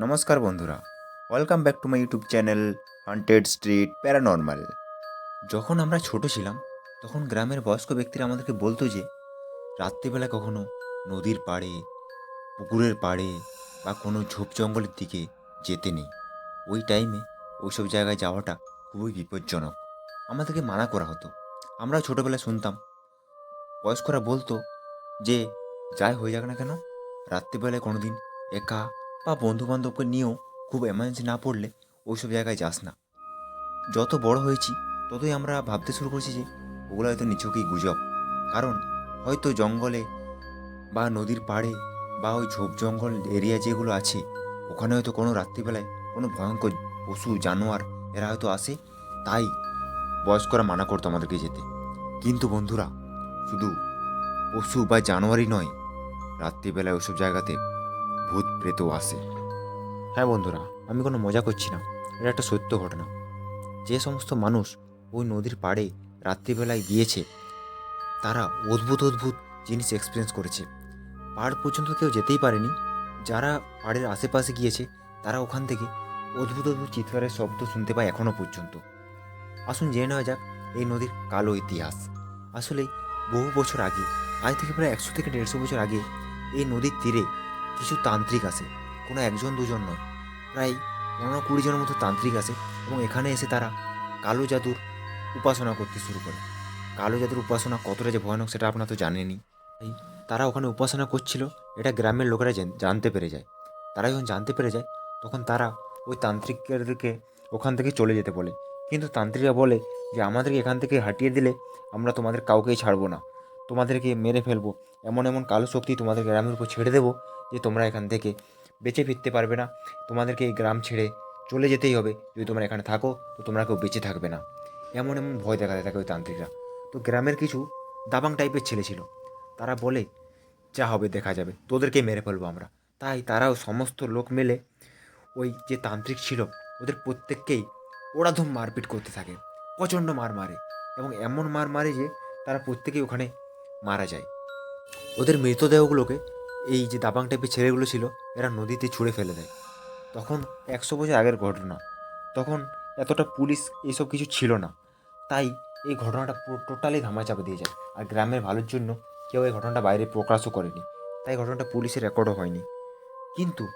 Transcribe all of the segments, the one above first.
নমস্কার বন্ধুরা। Welcome back to my YouTube channel haunted street paranormal যখন আমরা ছোট ছিলাম, তখন গ্রামের বয়স্ক ব্যক্তিরা আমাদেরকে বলতো যে, রাত্রিবেলা কখনো নদীর পাড়ে, পুকুরের পাড়ে বা কোনো ঝোপ জঙ্গলের দিকে যেতে নেই। ওই টাইমে ওইসব জায়গায় যাওয়াটা খুবই বিপজ্জনক। আমাদেরকে মানা করা হতো। আমরা ছোটোবেলায় শুনতাম। বয়স্করা বলতো যে, যাই হয়ে যাক না কেন, রাত্রিবেলায় কোনো দিন একা বা বন্ধু বান্ধবকে নিয়েও খুব এমার্জেন্সি না পড়লে ওইসব জায়গায় যাস না। যত বড় হয়েছি, ততই আমরা ভাবতে শুরু করছি যে ওগুলো হয়তো নিছকই গুজব। কারণ হয়তো জঙ্গলে বা নদীর পাড়ে বা ওই ঝোপ জঙ্গল এরিয়া যেগুলো আছে, ওখানে হয়তো কোনো রাত্রিবেলায় কোনো ভয়ঙ্কর পশু, জানোয়ার এরা হয়তো আসে, তাই বয়স্করা মানা করতো আমাদেরকে যেতে। কিন্তু বন্ধুরা, শুধু পশু বা জানোয়ারই নয়, রাত্রিবেলায় ওসব জায়গাতে ভূত প্রেতও আসে হ্যাঁ বন্ধুরা, আমি কোনো মজা করছি না। এটা একটা সত্য ঘটনা। যে সমস্ত মানুষ ওই নদীর পাড়ে রাত্রিবেলায় গিয়েছে, তারা অদ্ভুত অদ্ভুত জিনিস এক্সপিরিয়েন্স করেছে। পাড় পর্যন্ত কেউ যেতেই পারেনি। যারা পাড়ের আশেপাশে গিয়েছে, তারা ওখান থেকে অদ্ভুত অদ্ভুত চিৎকারের শব্দ শুনতে পায় এখনও পর্যন্ত। আসুন জেনে নেওয়া যাক এই নদীর কালো ইতিহাস। আসলে বহু বছর আগে, আজ থেকে প্রায় একশো থেকে দেড়শো বছর আগে এই নদীর তীরে কিছু তান্ত্রিক আসে কোনো একজন, দুজন নয়। প্রায় পনেরো কুড়ি জনের মতো তান্ত্রিক আসে এবং এখানে এসে তারা কালো জাদুর উপাসনা করতে শুরু করে। কালো জাদুর উপাসনা কতটা যে ভয়ানক সেটা আপনারা তো জানেনই। তাই তারা ওখানে উপাসনা করছিল, এটা গ্রামের লোকেরা জানতে পেরে যায়। তারা যখন জানতে পেরে যায়, তখন তারা ওই তান্ত্রিকদেরকে ওখান থেকে চলে যেতে বলে। কিন্তু তান্ত্রিকরা বলে যে, আমাদেরকে এখান থেকে হাঁটিয়ে দিলে আমরা তোমাদের কাউকেই ছাড়বো না। তোমাদেরকে মেরে ফেলব। এমন এমন কালো শক্তি তোমাদের গ্রামের উপর ছেড়ে দেবো যে তোমরা এখান থেকে বেঁচে ফিরতে পারবে না। তোমাদেরকে এই গ্রাম ছেড়ে চলে যেতেই হবে। যদি তোমরা এখানে থাকো, তো তোমরা কেউ বেঁচে থাকবে না। এমন এমন ভয় দেখাতে থাকে ওই তান্ত্রিকরা। তো গ্রামের কিছু দাবাং টাইপের ছেলে ছিল। তারা বলে, যা হবে দেখা যাবে। তোদেরকে মেরে ফেলব আমরা। তাই তারাও সমস্ত লোক মেলে ওই যে তান্ত্রিক ছিল, ওদের প্রত্যেককেই ওড়াধুম মারপিট করতে থাকে। প্রচণ্ড মার মারে। এবং এমন মার মারে যে তারা প্রত্যেকেই ওখানে মারা যায়। ওদের মৃতদেহগুলোকে এই যে দাবাং টাইপের ছেলেগুলো ছিল, এরা নদীতে ছুঁড়ে ফেলে দেয়। তখন একশো বছর আগের ঘটনা। তখন এতটা পুলিশ এইসব কিছু ছিল না। তাই এই ঘটনাটা পুরো টোটালি ধামাচাপা দিয়ে যায়। আর গ্রামের ভালোর জন্য কেউ এই ঘটনাটা বাইরে প্রকাশও করেনি। তাই ঘটনাটা পুলিশের রেকর্ডও হয়নি। কিন্তু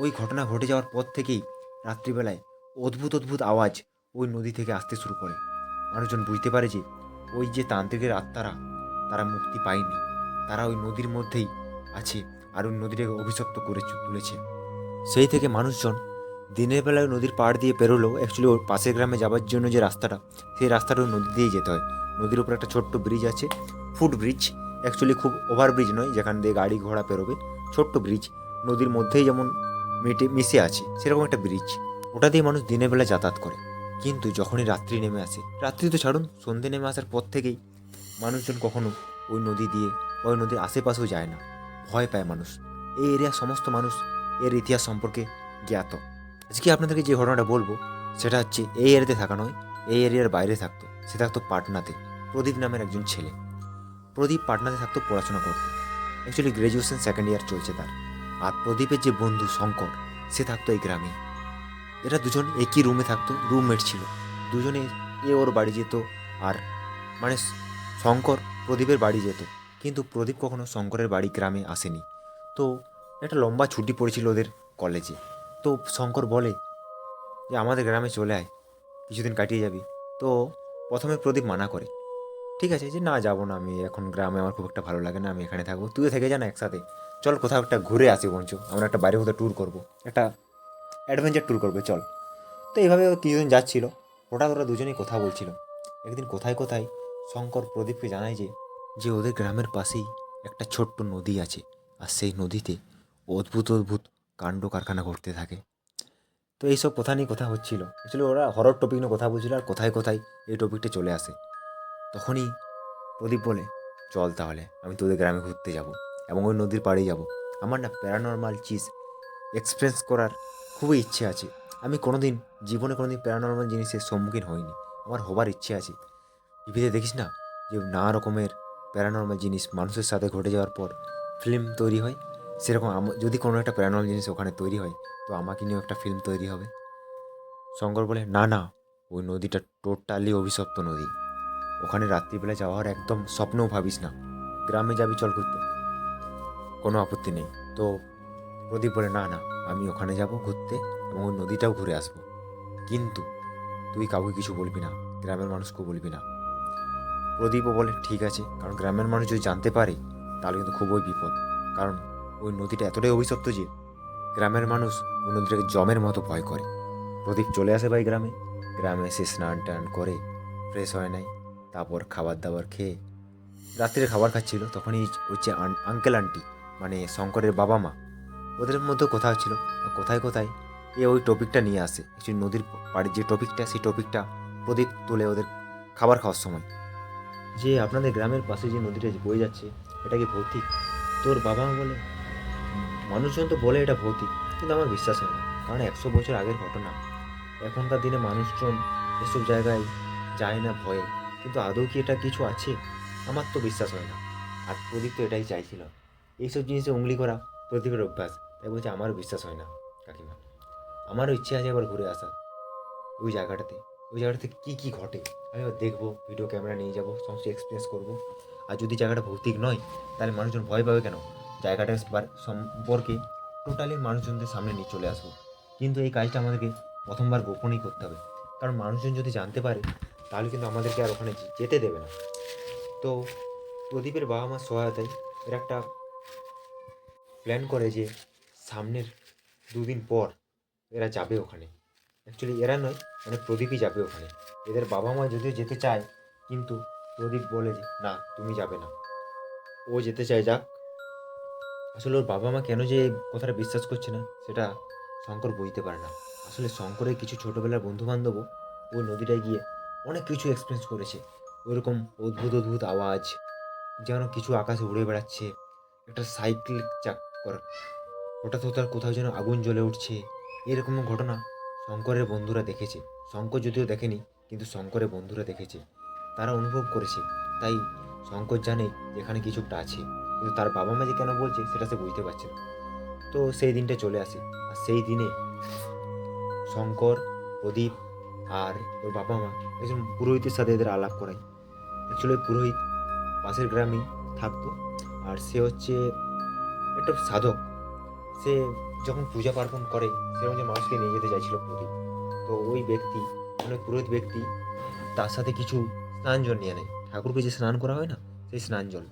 ওই ঘটনা ঘটে যাওয়ার পর থেকেই রাত্রিবেলায় অদ্ভুত অদ্ভুত আওয়াজ ওই নদী থেকে আসতে শুরু করে। মানুষজন বুঝতে পারে যে ওই যে তান্ত্রিকের আত্মারা, তারা মুক্তি পায়নি। তারা ওই নদীর মধ্যেই আছে, আর ওই নদীটাকে অভিশপ্ত করে তুলেছে। সেই থেকে মানুষজন দিনের বেলায় নদীর পাড় দিয়ে পেরোলেও অ্যাকচুয়ালি ওর পাশের গ্রামে যাওয়ার জন্য যে রাস্তাটা, সেই রাস্তাটা ওই নদী দিয়েই যেতে হয়। নদীর উপর একটা ছোট্ট ব্রিজ আছে ফুট ব্রিজ অ্যাকচুয়ালি খুব ওভার ব্রিজ নয়, যেখান দিয়ে গাড়ি ঘোড়া পেরোবে ছোট্ট ব্রিজ নদীর মধ্যেই যেমন মেটে মিশে আছে, সেরকম একটা ব্রিজ ওটা দিয়ে মানুষ দিনের বেলা যাতায়াত করে। কিন্তু যখনই রাত্রি নেমে আসে, রাত্রি তো ছাড়ুন, সন্ধে নেমে আসার পর থেকেই মানুষজন কখনো ওই নদী দিয়ে ওই নদীর আশেপাশেও যায় না। ভয় পায় মানুষ। এই এরিয়ার সমস্ত মানুষ এর ইতিহাস সম্পর্কে জ্ঞাত। আজকে আপনাদেরকে যে ঘটনাটা বলব, সেটা হচ্ছে এই এরিয়াতে থাকা নয়, এই এরিয়ার বাইরে থাকতো। সে থাকতো পাটনাতে, প্রদীপ নামের একজন ছেলে। প্রদীপ পাটনাতে থাকতো পড়াশোনা করতো। অ্যাকচুয়ালি গ্র্যাজুয়েশন সেকেন্ড ইয়ার চলছে তার। আর প্রদীপের যে বন্ধু শঙ্কর, সে থাকতো এই গ্রামে। এরা দুজন একই রুমে থাকতো রুমমেট ছিল। দুজনে এ ওর বাড়ি যেত আর মানে শঙ্কর প্রদীপের বাড়ি যেত। কিন্তু প্রদীপ কখনো শঙ্করের বাড়ি গ্রামে আসেনি। তো একটা লম্বা ছুটি পড়েছিল ওদের কলেজে। তো শঙ্কর বলে যে, আমাদের গ্রামে চলে আয়, কিছুদিন কাটিয়ে যাবি। তো প্রথমে প্রদীপ মানা করে। ঠিক আছে, যে না, যাব না আমি। এখন গ্রামে আমার খুব একটা ভালো লাগে না, আমি এখানে থাকব। তুইও থেকে যা না একসাথে। চল কোথাও একটা ঘুরে আসি বঞ্চ আমরা একটা বাইরে কোথাও ট্যুর করব। একটা অ্যাডভেঞ্চার ট্যুর করবে, চল। তো এইভাবে কিছুদিন যাচ্ছিল। হঠাৎ ওরা দুজনেই কথা বলছিল। একদিন কোথায় কোথায় শঙ্কর প্রদীপকে জানায় যে যে ওদের গ্রামের পাশেই একটা ছোট্ট নদী আছে আর সেই নদীতে অদ্ভুত অদ্ভুত কাণ্ড কারখানা ঘটতে থাকে। তো এইসব কথা নিয়ে কথা হচ্ছিল? অ্যাকচুয়ালি ওরা হরর টপিক নিয়ে কথা বলছিল আর কোথায় কোথায় এই টপিকটা চলে আসে। তখনই প্রদীপ বলে, চল তাহলে, আমি তোদের গ্রামে ঘুরতে যাব এবং ওই নদীর পাড়েই যাব। আমার না প্যারানর্মাল চিজ এক্সপিরিয়েন্স করার খুবই ইচ্ছে আছে। আমি কোনোদিন, জীবনে কোনোদিন প্যারানর্মাল জিনিসের সম্মুখীন হইনি। আমার হবার ইচ্ছে আছে। টিভিতে দেখিস না যে নানা রকমের প্যারানর্মাল জিনিস মানুষের সাথে ঘটে যাওয়ার পর ফিল্ম তৈরি হয়। সেরকম যদি কোনো একটা প্যারানল জিনিস ওখানে তৈরি হয়, তো আমাকে নিয়েও একটা ফিল্ম তৈরি হবে। শঙ্কর বলে, না না, ওই নদীটা টোটালি অভিশপ্ত নদী। ওখানে রাত্রিবেলা যাওয়ার একদম স্বপ্নও ভাবিস না। গ্রামে যাবি চল ঘুরতে। কোনো আপত্তি নেই। তো প্রদীপ বলে, না না, আমি ওখানে যাব ঘুরতে এবং ওই নদীটাও ঘুরে আসব। কিন্তু তুই কাউকে কিছু বলবি না, গ্রামের মানুষকেও বলবি না। প্রদীপও বলে, ঠিক আছে, কারণ গ্রামের মানুষ যদি জানতে পারে, তাহলে কিন্তু খুবই বিপদ। কারণ ওই নদীটা এতটাই অভিশপ্ত যে, গ্রামের মানুষ ওই নদীটাকে জমের মতো ভয় করে। প্রদীপ চলে আসে ভাই গ্রামে। গ্রামে এসে স্নান টান করে ফ্রেশ হয় নাই। তারপর খাবার দাবার খেয়ে, রাত্রে খাবার খাচ্ছিল। তখনই হচ্ছে আঙ্কেল আন্টি মানে শঙ্করের বাবা মা, ওদের মধ্যে কথা হচ্ছিল। কোথায় কোথায়? এ ওই টপিকটা নিয়ে আসে। নদীর পাড়ের যে টপিকটা সেই টপিকটা প্রদীপ তুলে ওদের খাবার খাওয়ার সময়। যে আপনাদের গ্রামের পাশে যে নদীটা বয়ে যাচ্ছে, এটা কি ভৌতিক? তোর বাবা বলে? মানুষজন তো বলে এটা ভৌতিক, কিন্তু আমার বিশ্বাস হয় না, কারণ একশো বছর আগের ঘটনা। এখনকার দিনে মানুষজন এসব জায়গায় যায় না ভয়ে, কিন্তু আদৌ কি এটা কিছু আছে? আমার তো বিশ্বাস হয় না। আর প্রদীপ তো এটাই চাইছিল। এইসব জিনিসে উংলি করা প্রদীপের অভ্যাস, তাই বলছে আমারও বিশ্বাস হয় না, কাকিমা। আমারও ইচ্ছে আছে একবার ঘুরে আসার, ওই জায়গাটাতে। ওই জায়গাটাতে কী কী ঘটে? আমি দেখব ভিডিও ক্যামেরা নিয়ে যাব, সমস্ত এক্সপিরিয়েন্স করব। আর যদি জায়গাটা ভৌতিক নয়, তাহলে মানুষজন ভয় পাবে কেন? জায়গাটার বার- সম্পর্কে টোটালি মানুষজনদের সামনে নিয়ে চলে আসব। কিন্তু এই কাজটা আমাদেরকে প্রথমবার গোপনই করতে হবে। কারণ মানুষজন যদি জানতে পারে, তাহলে কিন্তু আমাদেরকে আর ওখানে যেতে দেবে না। তো প্রদীপের বাবা মার সহায়তায় এর একটা প্ল্যান করে যে সামনের দুদিন পর এরা যাবে ওখানে। অ্যাকচুয়ালি এরা নয় মানে প্রদীপই যাবে ওখানে। এদের বাবা মা যদিও যেতে চায়, কিন্তু প্রদীপ বলে যে, না, তুমি যাবে না। ও যেতে চায়, যাক। আসলে ওর বাবা মা কেন যে কথাটা বিশ্বাস করছে না, সেটা শঙ্কর বুঝতে পারে না। আসলে শঙ্করের কিছু ছোটোবেলার বন্ধু বান্ধবও ওই নদীটায় গিয়ে অনেক কিছু এক্সপিরিয়েন্স করেছে। ওইরকম অদ্ভুত অদ্ভুত আওয়াজ, যেন কিছু আকাশে উড়ে বেড়াচ্ছে, একটা সাইকেল চাক চাক্কর হঠাৎ হঠাৎ কোথাও যেন আগুন জ্বলে উঠছে, এরকম ঘটনা শঙ্করের বন্ধুরা দেখেছে। শঙ্কর যদিও দেখেনি, কিন্তু শঙ্করের বন্ধুরা দেখেছে। তারা অনুভব করেছে। তাই শঙ্কর জানে এখানে কিছু একটা আছে। কিন্তু তার বাবা মা যে কেন বলছে, সেটা সে বুঝতে পারছে না। তো সেই দিনটা চলে আসে। আর সেই দিনে শঙ্কর, প্রদীপ আর ওর বাবা মা একজন পুরোহিতের সাথে এদের আলাপ করায়। অ্যাকচুয়ালি পুরোহিত পাশের গ্রামেই থাকতো। আর সে হচ্ছে একটা সাধক। সে যখন পূজা পার্বণ করে, সেরকম যে মানুষকে নিয়ে যেতে চাইছিল প্রদীপ, তো ওই ব্যক্তি মানে পুরোহিত ব্যক্তি, তার সাথে কিছু স্নান জল নিয়ে নেয়। ঠাকুরকে যে স্নান করা হয় না, সেই স্নান জল।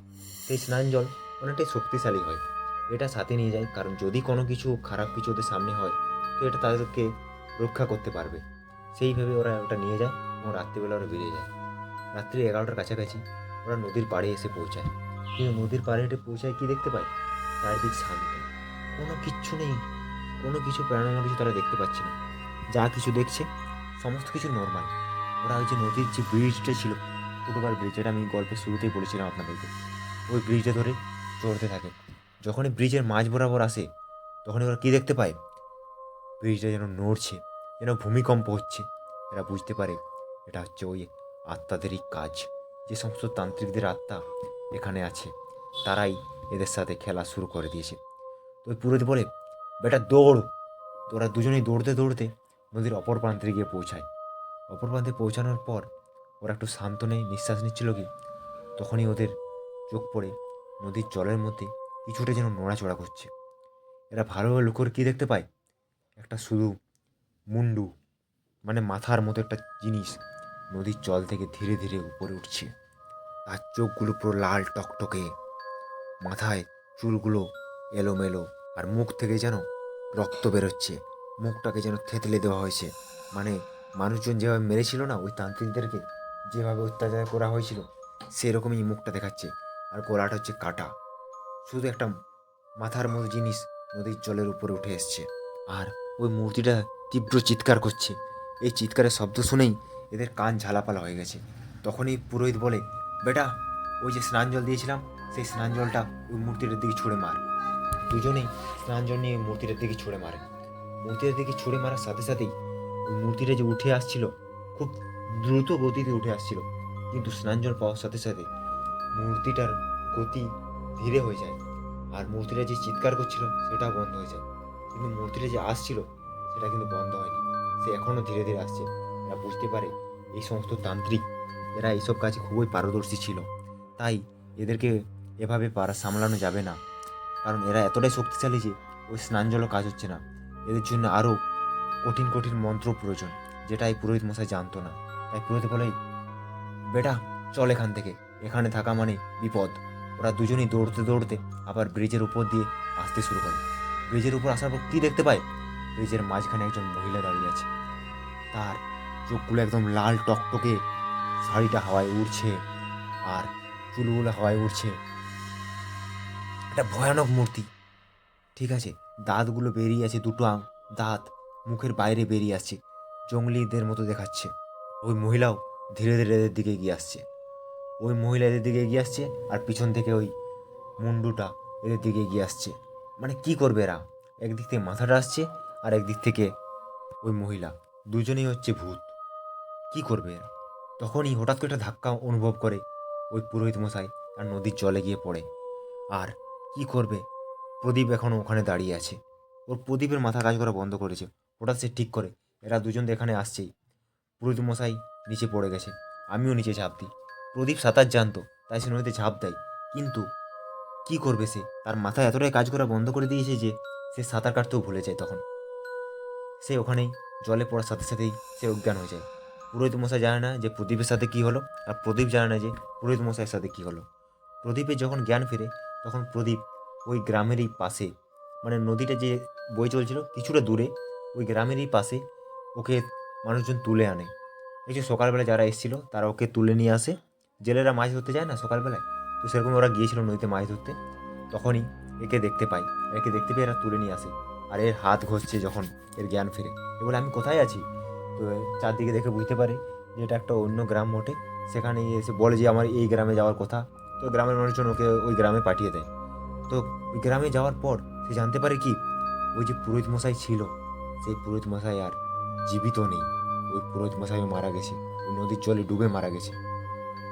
সেই স্নান জল অনেকটাই শক্তিশালী হয়। এটা সাথে নিয়ে যায়, কারণ যদি কোনো কিছু খারাপ কিছু ওদের সামনে হয়, তো এটা তাদেরকে রক্ষা করতে পারবে। সেইভাবে ওরা ওটা নিয়ে যায় এবং রাত্রিবেলা ওরা বেরিয়ে যায়। রাত্রি এগারোটার কাছাকাছি ওরা নদীর পাড়ে এসে পৌঁছায়। কিন্তু নদীর পাড়ে হেঁটে পৌঁছায় কী দেখতে পায়? চারদিক শান্ত। কোনো কিচ্ছু নেই। কোনো কিছু প্যারানর্মাল কিছু তারা দেখতে পাচ্ছে না। যা কিছু দেখছে, সমস্ত কিছু নর্মাল ওরা ওই যে নদীর যে ব্রিজটা ছিল ফুটওভার ব্রিজ যেটা আমি গল্পের শুরুতেই বলেছিলাম আপনাদেরকে। ওই ব্রিজটা ধরে চড়তে থাকে। যখনই ব্রিজের মাঝ বরাবর আসে, তখনই ওরা কী দেখতে পায়? ব্রিজটা যেন নড়ছে, যেন ভূমিকম্প হচ্ছে। এরা বুঝতে পারে, এটা হচ্ছে ওই আত্মাদেরই কাজ। যে সমস্ত তান্ত্রিকদের আত্মা এখানে আছে, তারাই এদের সাথে খেলা শুরু করে দিয়েছে। তো পুরোহিত বলে, বেটা, দৌড়। তোরা দুজনেই দৌড়তে দৌড়তে নদীর অপর প্রান্তে গিয়ে পৌঁছায়। অপর প্রান্তে পৌঁছানোর পর ওরা একটু শান্ত নেই নিঃশ্বাস নিচ্ছিল কি, তখনই ওদের চোখ পড়ে নদীর জলের মধ্যে কিছুটা যেন নড়াচড়া করছে। এরা ভালোভাবে লক্ষ্য করে কী দেখতে পায়? একটা শুধু মুন্ডু মানে মাথার মতো একটা জিনিস নদীর জল থেকে ধীরে ধীরে উপরে উঠছে। তার চোখগুলো পুরো লাল টকটকে। মাথায় চুলগুলো এলোমেলো আর মুখ থেকে যেন রক্ত বেরোচ্ছে। মুখটাকে যেন থেতলে দেওয়া হয়েছে। মানে মানুষজন যেভাবে মেরেছিল না, ওই তান্ত্রিকদেরকে যেভাবে অত্যাচার করা হয়েছিল, সেরকমই মুখটা দেখাচ্ছে। আর গলাটা হচ্ছে কাটা। শুধু একটা মাথার মতো জিনিস নদীর জলের উপরে উঠে এসছে। আর ওই মূর্তিটা তীব্র চিৎকার করছে। এই চিৎকারের শব্দ শুনেই এদের কান ঝালাপালা হয়ে গেছে। তখনই পুরোহিত বলে, বেটা, ওই যে স্নান জল দিয়েছিলাম, সেই স্নান জলটা ওই মূর্তিটার দিকে ছুঁড়ে মার। দুজনেই জল নিয়ে মূর্তিটার দিকে ছুঁড়ে মারে। মূর্তিটার দিকে ছুঁড়ে মারার সাথে সাথেই ওই মূর্তিটা যে উঠে আসছিল, খুব দ্রুত গতিতে উঠে আসছিল। কিন্তু স্নান জল পাওয়ার সাথে সাথে মূর্তিটার গতি ধীরে হয়ে যায় আর মূর্তিটা যে চিৎকার করছিল, সেটাও বন্ধ হয়ে যায়। কিন্তু মূর্তিটা যে আসছিল, সেটা কিন্তু বন্ধ হয়নি। সে এখনও ধীরে ধীরে আসছে। এরা বুঝতে পারে এই সমস্ত তান্ত্রিক, এরা এইসব কাজে খুবই পারদর্শী ছিল। তাই এদেরকে এভাবে পারা সামলানো যাবে না। কারণ এরা এতটাই শক্তিশালী যে ওই স্নান জলও কাজ হচ্ছে না। এদের জন্য আরও কঠিন কঠিন মন্ত্র প্রয়োজন, যেটা এই পুরোহিত মশাই জানতো না। তাই পুরোহিত বলে, বেটা, চল এখান থেকে। এখানে থাকা মানে বিপদ। ওরা দুজনেই দৌড়তে দৌড়তে আবার ব্রিজের উপর দিয়ে আসতে শুরু করে। ব্রিজের উপর আসার পর কী দেখতে পায়? ব্রিজের মাঝখানে একজন মহিলা দাঁড়িয়ে আছে। তার চোখগুলো একদম লাল টকটকে, শাড়িটা হাওয়ায় উড়ছে আর চুলগুলো হাওয়ায় উড়ছে। একটা ভয়ানক মূর্তি। ঠিক আছে? দাঁতগুলো বেরিয়ে আছে দুটো দাঁত মুখের বাইরে বেরিয়ে আসছে, জঙ্গলিদের মতো দেখাচ্ছে। ওই মহিলাও ধীরে ধীরে এদের দিকে এগিয়ে আসছে। ওই মহিলা এদের দিকে এগিয়ে আসছে আর পিছন থেকে ওই মুন্ডুটা এদের দিকে এগিয়ে আসছে। মানে কি করবে এরা? একদিক থেকে মাথাটা আসছে আর একদিক থেকে ওই মহিলা। দুজনেই হচ্ছে ভূত। কি করবে এরা? তখনই হঠাৎ করে একটা ধাক্কা অনুভব করে ওই পুরোহিত মশাই আর নদীর জলে গিয়ে পড়ে। আর কি করবে? প্রদীপ এখনও ওখানে দাঁড়িয়ে আছে। ওর প্রদীপের মাথা কাজ করা বন্ধ করেছে। হঠাৎ সে ঠিক করে, এরা দুজন এখানে আসছেই। পুরোহিত মশাই নিচে পড়ে গেছে। আমিও নিচে ঝাঁপ দিই। প্রদীপ সাঁতার জানতো, তাই সে নদীতে ঝাঁপ দেয়। কিন্তু কি করবে সে? তার মাথায় এতটাই কাজ করা বন্ধ করে দিয়েছে যে সে সাঁতার কাটতেও ভুলে যায় তখন। সে ওখানেই জলে পড়ার সাথে সাথেই সে অজ্ঞান হয়ে যায়। পুরোহিত মশাই জানে না যে প্রদীপের সাথে কী হলো, আর প্রদীপ জানে না যে পুরোহিত মশাইয়ের সাথে কী হলো। প্রদীপের যখন জ্ঞান ফিরে তখন প্রদীপ ওই গ্রামেরই পাশে মানে নদীটা যে বই চলছিল কিছুটা দূরে, ওই গ্রামেরই পাশে ওকে মানুষজন তুলে আনে। এই যে সকালবেলা যারা এসেছিল, তারা ওকে তুলে নিয়ে আসে। জেলেরা মাছ ধরতে যায় না সকালবেলায়? তো সেরকম ওরা গিয়েছিল নদীতে মাছ ধরতে। তখনই একে দেখতে পাই। একে দেখতে পেয়ে এরা তুলে নিয়ে আসে। আর এর হাত ঘষছে যখন এর জ্ঞান ফিরে। এ বলে, আমি কোথায় আছি? তো চারদিকে দেখে বুঝতে পারে যে এটা একটা অন্য গ্রাম মোটে সেখানে এসে বলে যে, আমার এই গ্রামে যাওয়ার কথা। তো গ্রামের মানুষজন ওকে ওই গ্রামে পাঠিয়ে দেয়। তো গ্রামে যাওয়ার পর সে জানতে পারে কি, ওই যে পুরোহিত মশাই ছিল, সেই পুরোহিত মশাই আর জীবিত নেই। ওই পুরোহিত মশাই মারা গেছে, ওই নদীর জলে ডুবে মারা গেছে।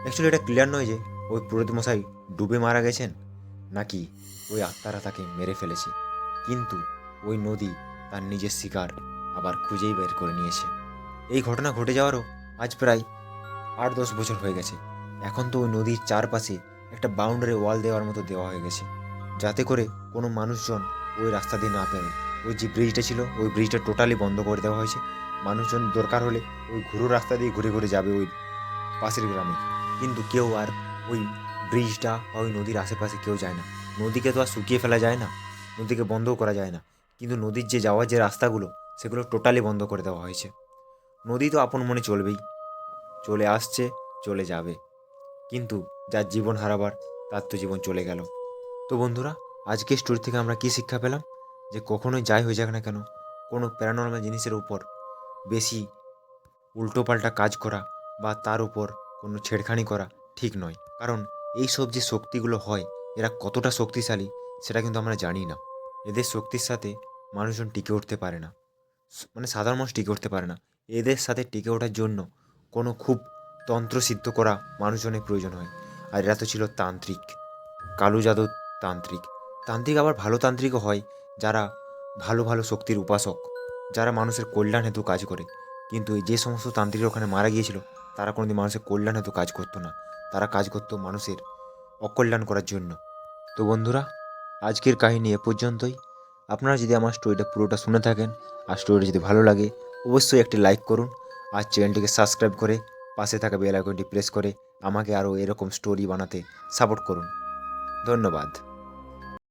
অ্যাকচুয়ালি এটা ক্লিয়ার নয় যে ওই পুরোহিত মশাই ডুবে মারা গেছেন নাকি ওই আত্মারা তাকে মেরে ফেলেছে। কিন্তু ওই নদী তার নিজের শিকার আবার খুঁজেই বের করে নিয়েছে। এই ঘটনা ঘটে যাওয়ারও আজ প্রায় আট দশ বছর হয়ে গেছে। এখন তো ওই নদীর চারপাশে একটা বাউন্ডারি ওয়াল দেওয়ার মতো দেওয়া হয়ে গেছে। যাতে করে কোনো মানুষজন ওই রাস্তা দিয়ে না পেরে। ওই যে ব্রিজটা ছিল, ওই ব্রিজটা টোটালি বন্ধ করে দেওয়া হয়েছে। মানুষজন দরকার হলে ওই ঘুরো রাস্তা দিয়ে ঘুরে ঘুরে যাবে ওই পাশের গ্রামে। কিন্তু কেউ আর ওই ব্রিজটা বা ওই নদীর আশেপাশে কেউ যায় না। নদীকে তো আর শুকিয়ে ফেলা যায় না, নদীকে বন্ধও করা যায় না। কিন্তু নদীর যে যাওয়ার যে রাস্তাগুলো, সেগুলো টোটালি বন্ধ করে দেওয়া হয়েছে। নদী তো আপন মনে চলবেই। চলে আসছে, চলে যাবে। কিন্তু যার জীবন হারাবার তার তো জীবন চলে গেল। তো বন্ধুরা আজকে স্টোরি থেকে আমরা কী শিক্ষা পেলাম? যে কখনোই যাই হয়ে যাক না কেন, কোনো প্যারানর্মাল জিনিসের উপর বেশি উল্টোপাল্টা কাজ করা বা তার উপর কোনো ছেড়খানি করা ঠিক নয়। কারণ এই সব যে শক্তিগুলো হয়, এরা কতটা শক্তিশালী সেটা কিন্তু আমরা জানি না। এদের শক্তির সাথে মানুষজন টিকে উঠতে পারে না। মানে সাধারণ মানুষ টিকে উঠতে পারে না। এদের সাথে টিকে ওঠার জন্য কোনো খুব তন্ত্রসিদ্ধ করা মানুষজনের প্রয়োজন হয়। আর এরা তো ছিল তান্ত্রিক। কালু যাদব তান্ত্রিক। তান্ত্রিক আবার ভালো তান্ত্রিকও হয়, যারা ভালো ভালো শক্তির উপাসক, যারা মানুষের কল্যাণ হেতু কাজ করে। কিন্তু যে সমস্ত তান্ত্রিক ওখানে মারা গিয়েছিল, তারা কোনোদিন মানুষের কল্যাণ হেতু কাজ করতো না। তারা কাজ করতো মানুষের অকল্যাণ করার জন্য। তো বন্ধুরা, আজকের কাহিনী এ পর্যন্তই। আপনারা যদি আমার স্টোরিটা পুরোটা শুনে থাকেন, আর স্টোরিটা যদি ভালো লাগে, অবশ্যই একটি লাইক করুন। আর চ্যানেলটিকে সাবস্ক্রাইব করে পাশে থাকা বেল আইকনটি প্রেস করে আমাকে আরও এরকম স্টোরি বানাতে সাপোর্ট করুন। ধন্যবাদ।